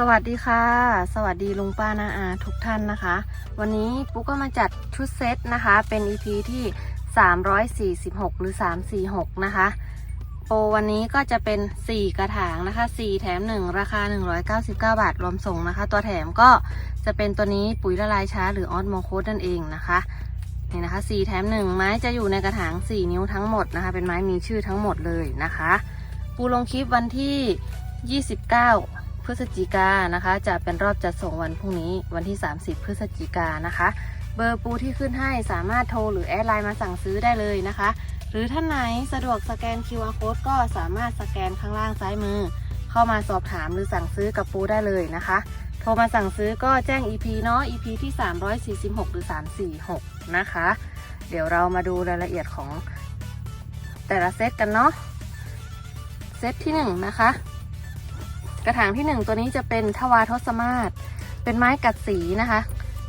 สวัสดีค่ะ สวัสดีลุงป้านาอาทุกท่านนะคะ วันนี้ปุ๊กก็มาจัดชุดเซตนะคะ เป็น EP ที่ 346 หรือ 346 นะคะ โปรวันนี้ก็จะเป็น 4 กระถางนะคะ 4 แถม 1 ราคา 199 บาทรวมส่งนะคะ ตัวแถมก็จะเป็นตัวนี้ปุ๋ยละลายช้าหรือออสโมโคดนั่นเองนะคะนี่นะคะ 4 แถม 1 ไม้จะอยู่ในกระถาง 4 นิ้วทั้งหมดนะคะ เป็นไม้มีชื่อทั้งหมดเลยนะคะ ปูลงคลิปวันที่ 29 พฤศจิกานะคะ จะเป็นรอบจัดส่งวันพรุ่งนี้วันที่ 30 พฤศจิกานนะคะ เบอร์ปูที่ขึ้นให้สามารถโทรหรือแอดไลน์มาสั่งซื้อได้เลยนะคะ หรือท่านไหนสะดวกสแกน QR code ก็สามารถสแกนข้างล่างซ้ายมือ เข้ามาสอบถามหรือสั่งซื้อกับปูได้เลยนะคะ โทรมาสั่งซื้อก็แจ้ง EP เนาะ EP ที่ 346 หรือ 346 นะคะ เดี๋ยวเรามาดูรายละเอียดของแต่ละเซตกันเนาะเซตที่1นะคะ กระถางที่ 1 ตัวนี้จะเป็นทวารทศมาศเป็นไม้กัดสีนะคะ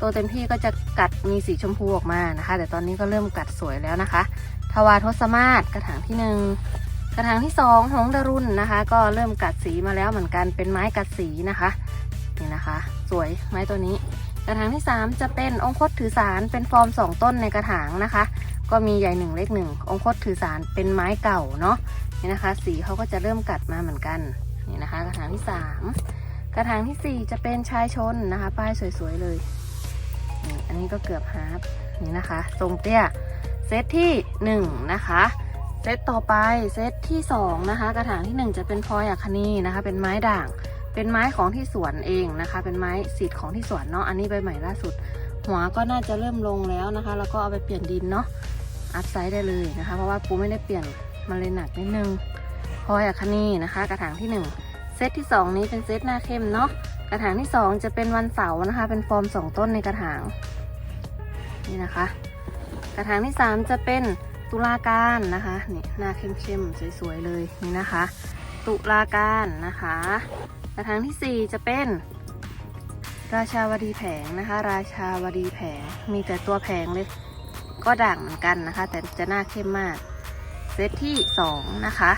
ตัวเต็มที่ก็จะกัดมีสีชมพูออกมานะคะ แต่ตอนนี้ก็เริ่มกัดสวยแล้วนะคะทวารทศมาศกระถางที่ 1 กระถางที่ 2 หงดารุณนะคะ ก็เริ่มกัดสีมาแล้วเหมือนกันเป็นไม้กัดสีนะคะนี่นะคะ สวยไม้ตัวนี้ กระถางที่ 3 จะเป็นองคตถือสารเป็นฟอร์ม 2 ต้นในกระถางนะคะ ก็มีใหญ่หนึ่งเล็กหนึ่งองคตถือสารเป็นไม้เก่าเนาะนี่นะคะ สีเขาก็จะเริ่มกัดมาเหมือนกัน นี่นะคะ กระถางที่3กระถางที่สี่จะเป็นชายชนนะคะ ป้ายสวยๆเลยนี่อันนี้ก็เกือบฮาร์ปนี่นะคะทรงเตี้ยเซตที่1นะคะเซตต่อไปเซตที่2นะคะ กระถางที่1จะเป็นพลอยอัคนีนะคะ เป็นไม้ด่าง เป็นไม้ของที่สวนเองนะคะ เป็นไม้สีดของที่สวนเนาะอันนี้ใบใหม่ล่าสุด หัวก็น่าจะเริ่มลงแล้วนะคะ แล้วก็เอาไปเปลี่ยนดินเนาะอัพไซด์ได้เลยนะคะ เพราะว่าปูไม่ได้เปลี่ยนมันเลยหนักนิดนึง ลอยอัคนีนะคะ กระถางที่ 1 เซตที่ 2 นี้เป็นเซตหน้าเข้มเนาะกระถางที่ 2 จะเป็นวันเสาร์นะคะ เป็นฟอร์ม 2 ต้นในกระถางนี่นะคะ กระถางที่ 3 จะเป็นตุลาการนะคะนี่หน้าเข้มๆสวยๆเลยนี่นะคะ ตุลาการนะคะ กระถางทีสี่4 จะเป็นราชาวดีแผงนะคะ ราชาวดีแผงมีแต่ตัวแผงเลยก็ด่างเหมือนกันนะคะ แต่จะหน้าเข้มมาก เซตที่ 2 นะคะ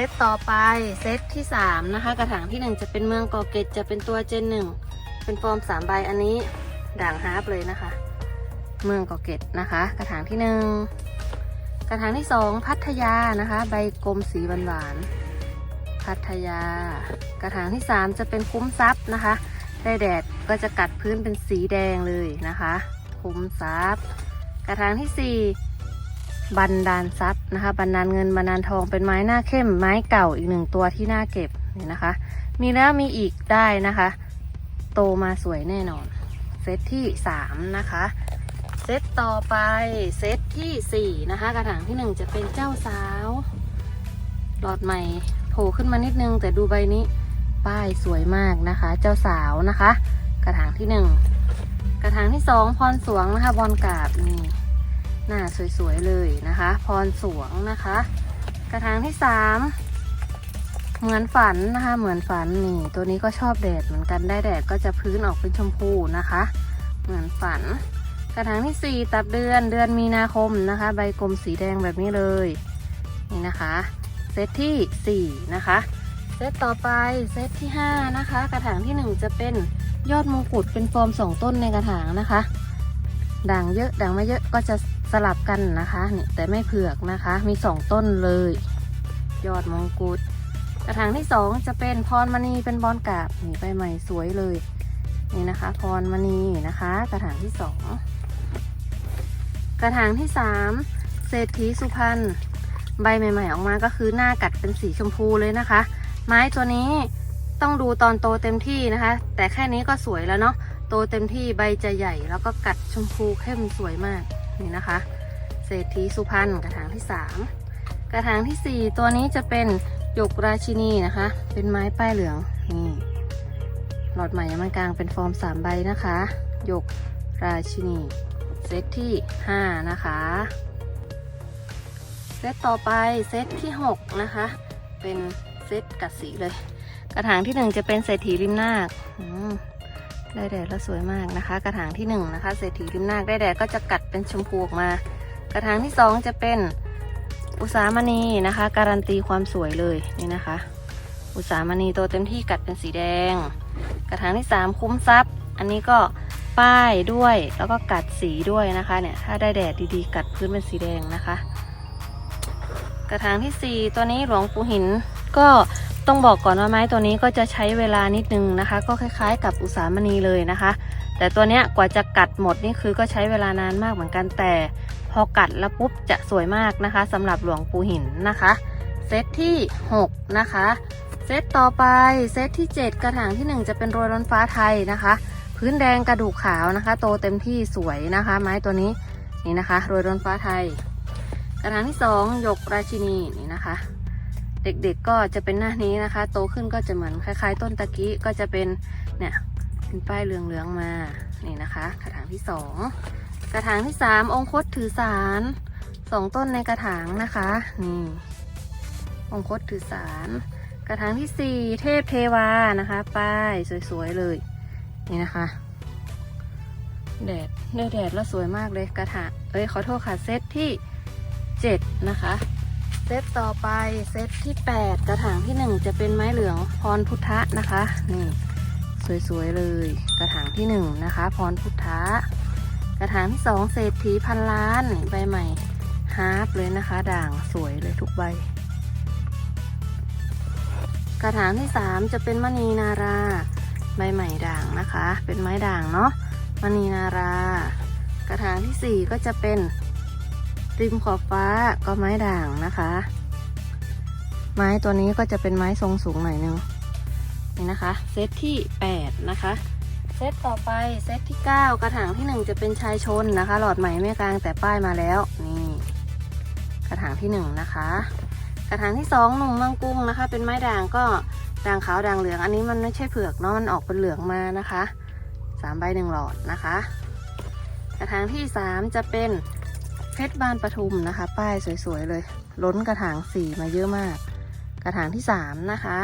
ซตต่อไปเซตที่ 3 นะคะ กระถางที่ 1 จะเป็นเมืองกอเกตจะเป็นตัวเจนหนึ่งเป็นฟอร์ม3ใบอันนี้ด่างฮาร์ปเลยนะคะ เมืองกอเกตนะคะ กระถางที่ 1 กระถางที่ 2 พัทยานะคะ ใบกลมสีหวานๆพัทยา กระถางที่ 3 จะเป็นคุ้มซับนะคะได้แดดก็จะกัดพื้นเป็นสีแดงเลยนะคะ คุ้มซับกระถางที่ 4 บันดาลซับนะคะ บันดาลเงินบันดาลทองเป็นไม้หน้าเข้มไม้เก่าอีกหนึ่งตัวที่น่าเก็บนี่นะคะ มีแล้วมีอีกได้นะคะ โตมาสวยแน่นอน เซตที่3นะคะ เซตต่อไปเซตทีสี่4นะคะ กระถางที่1จะเป็นเจ้าสาว หลอดใหม่โผล่ขึ้นมานิดนึง แต่ดูใบนี้ป้ายสวยมากนะคะ เจ้าสาวนะคะ กระถางที่1กระถางที่2พรสวงนะคะบอลกาบนี่ หน้าสวยๆเลยนะคะ พรสวงนะคะ กระถางที่3เหมือนฝันนะคะ เหมือนฝันนี่ตัวนี้ก็ชอบแดดเหมือนกันได้แดดก็จะพื้นออกเป็นชมพูนะคะ เหมือนฝัน กระถางที่ 4 ตัดเดือนเดือนมีนาคมนะคะ ใบกลมสีแดงแบบนี้เลยนี่นะคะเซตที่4นะคะเซตต่อไปเซตที่5นะคะ กระถางที่ 1 จะเป็นยอดมงกุฎเป็นฟอร์ม2 ต้นในกระถางนะคะ ด่างเยอะด่างไม่เยอะก็จะ สลับกันนะคะนี่แต่ไม่เผือกนะคะ มี2ต้นเลย ยอดมงกุฎกระถางที่2จะเป็นพรมณีเป็นบอลกาบนี่ใบใหม่สวยเลยนี่นะคะพรมณีนะคะ กระถางที่2กระถางที่3เศรษฐีสุพรรณใบใหม่ ๆ ออกมาก็คือหน้ากัดเป็นสีชมพูเลยนะคะ ไม้ตัวนี้ต้องดูตอนโตเต็มที่นะคะ แต่แค่นี้ก็สวยแล้วเนาะโตเต็มที่ใบจะใหญ่แล้วก็กัดชมพูเข้มสวยมาก นี่นะคะ เศรษฐีสุพรรณกระถางที่ 3 กระถางทีสี่ 4 ตัวนี้จะเป็นหยกราชินีนะคะ เป็นไม้ป้ายเหลืองนี่หลอดใหม่ยังมันกลางเป็นฟอร์ม 3 ใบนะคะหยกราชินีเซตที่ 5 นะคะ เซตต่อไปเซตที่ 6 นะคะ เป็นเซตกัดสีเลย กระถางที่ 1 จะเป็นเศรษฐีริมนาคอืม ได้แดดแล้วสวยมากนะคะ กระถางที่1นะคะเศรษฐีริมนาคได้แดดก็จะกัดเป็นชมพูออกมา กระถางที่ 2 จะเป็นอุสามณีนะคะ การันตีความสวยเลยนี่นะคะ อุสามณีโตเต็มที่กัดเป็นสีแดง กระถางที่สามคุ้มทรัพย์อันนี้ก็ป้ายด้วยแล้วก็กัดสีด้วยนะคะเนี่ยถ้าได้แดดดีๆ กัดพื้นเป็นสีแดงนะคะ กระถางที่สี่ตัวนี้หลวงปู่หินก็ ต้องบอกก่อนว่าไม้ตัวนี้ก็จะใช้เวลานิดนึงนะคะ ก็คล้ายๆ กับอุสามณีเลยนะคะ แต่ตัวเนี้ยกว่าจะกัดหมดนี่คือก็ใช้เวลานานมากเหมือนกันแต่ พอกัดแล้วปุ๊บจะสวยมากนะคะสำหรับหลวงปู่หินนะคะเซตที่6นะคะเซตต่อไปเซตที่ 7 กระถางที่ 1 จะเป็นโรยล้นฟ้าไทยนะคะ พื้นแดงกระดูกขาวนะคะ โตเต็มที่สวยนะคะ ไม้ตัวนี้นี่นะคะโรยล้นฟ้าไทย กระถางที่ 2 หยกราชินีนี่นะคะ เด็กๆก็จะเป็นหน้านี้นะคะ โตขึ้นก็จะเหมือนคล้าย ๆ ต้นตะกี้ก็จะเป็นเนี่ยเป็นป้ายเหลืองๆมานี่นะคะ กระถางที่2กระถางที่3องคตถือสารสองต้นในกระถางนะคะนี่องคตถือสารกระถางที่4เทพเทวานะคะ ป้ายสวยๆเลยนี่นะคะแดดเนื้อแดดแล้วสวยมากเลยกระถางเอ้ยขอโทษค่ะเซตที่7นะคะ เซตต่อไปเซตที่ 8 กระถางที่ 1 จะเป็นไม้เหลืองพรพุทธะนะคะ นี่ สวยๆ เลย กระถางที่ 1 นะคะ พรพุทธะ กระถางที่ 2 เศรษฐีพันล้านใบใหม่ฮาร์ปเลยนะคะ ด่างสวยเลยทุกใบ กระถางที่ 3 จะเป็นมณีนารา ใบใหม่ด่างนะคะ เป็นไม้ด่างเนาะมณีนารา กระถางทีสี่4 ก็จะเป็น ริมขอบฟ้าก็ไม้ด่างนะคะ ไม้ตัวนี้ก็จะเป็นไม้ทรงสูงหน่อยนึงนี่นะคะ เซตที่8นะคะ เซตต่อไปเซตที่ 9 กระถางที่ 1 จะเป็นชายชนนะคะ หลอดใหม่ไม่กลางแต่ป้ายมาแล้วนี่ กระถางที่1นะคะกระถางที่2หนุ่มเมืองกรุงนะคะ เป็นไม้ด่างก็ด่างขาวด่างเหลือง อันนี้มันไม่ใช่เผือกเนาะมันออกเป็นเหลืองมานะคะสามใบหนึ่งหลอดนะคะ กระถางที่ 3 จะเป็น เพชรบานปทุมนะคะ ป้ายสวยๆเลย ล้นกระถางสีมาเยอะมาก กระถางที่สามนะคะ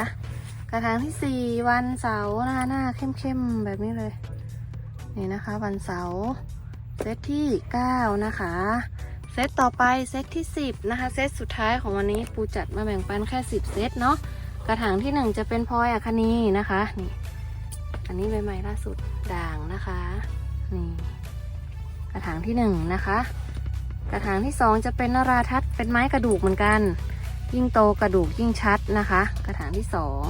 กระถางที่สี่วันเสาร์หน้าหน้าเข้มๆแบบนี้เลย นี่นะคะ วันเสาร์เซตที่เก้านะคะ เซตต่อไปเซตที่สิบนะคะ เซตสุดท้ายของวันนี้ปูจัดมาแบ่งปันแค่สิบเซตเนาะกระถางที่หนึ่งจะเป็นพลอยอัคนีนะคะนี่อันนี้ใบใหม่ล่าสุดด่างนะคะ นี่ กระถางที่หนึ่งนะคะ กระถางที่สองจะเป็นนราทัศน์เป็นไม้กระดูกเหมือนกัน ยิ่งโตกระดูกยิ่งชัดนะคะ กระถางที่สอง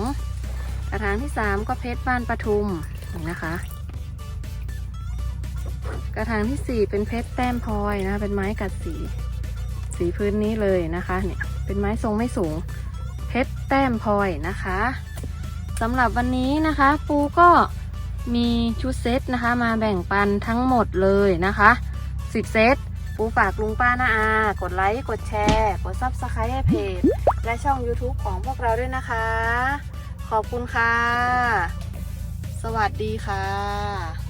กระถางที่สามก็เพชรบ้านปทุมนะคะ กระถางที่สี่เป็นเพชรแต้มพลอยนะคะเป็นไม้กัดสี สีพื้นนี้เลยนะคะเนี่ยเป็นไม้ทรงไม่สูง เพชรแต้มพลอยนะคะสำหรับวันนี้นะคะ ปูก็มีชุดเซตนะคะ มาแบ่งปันทั้งหมดเลยนะคะ 10 เซต ปูฝากลุงป้าน้าอา กดไลค์ กดแชร์ กดซับสไครต์ให้เพจ และช่อง YouTube ของพวกเราด้วยนะคะ ขอบคุณค่ะ สวัสดีค่ะ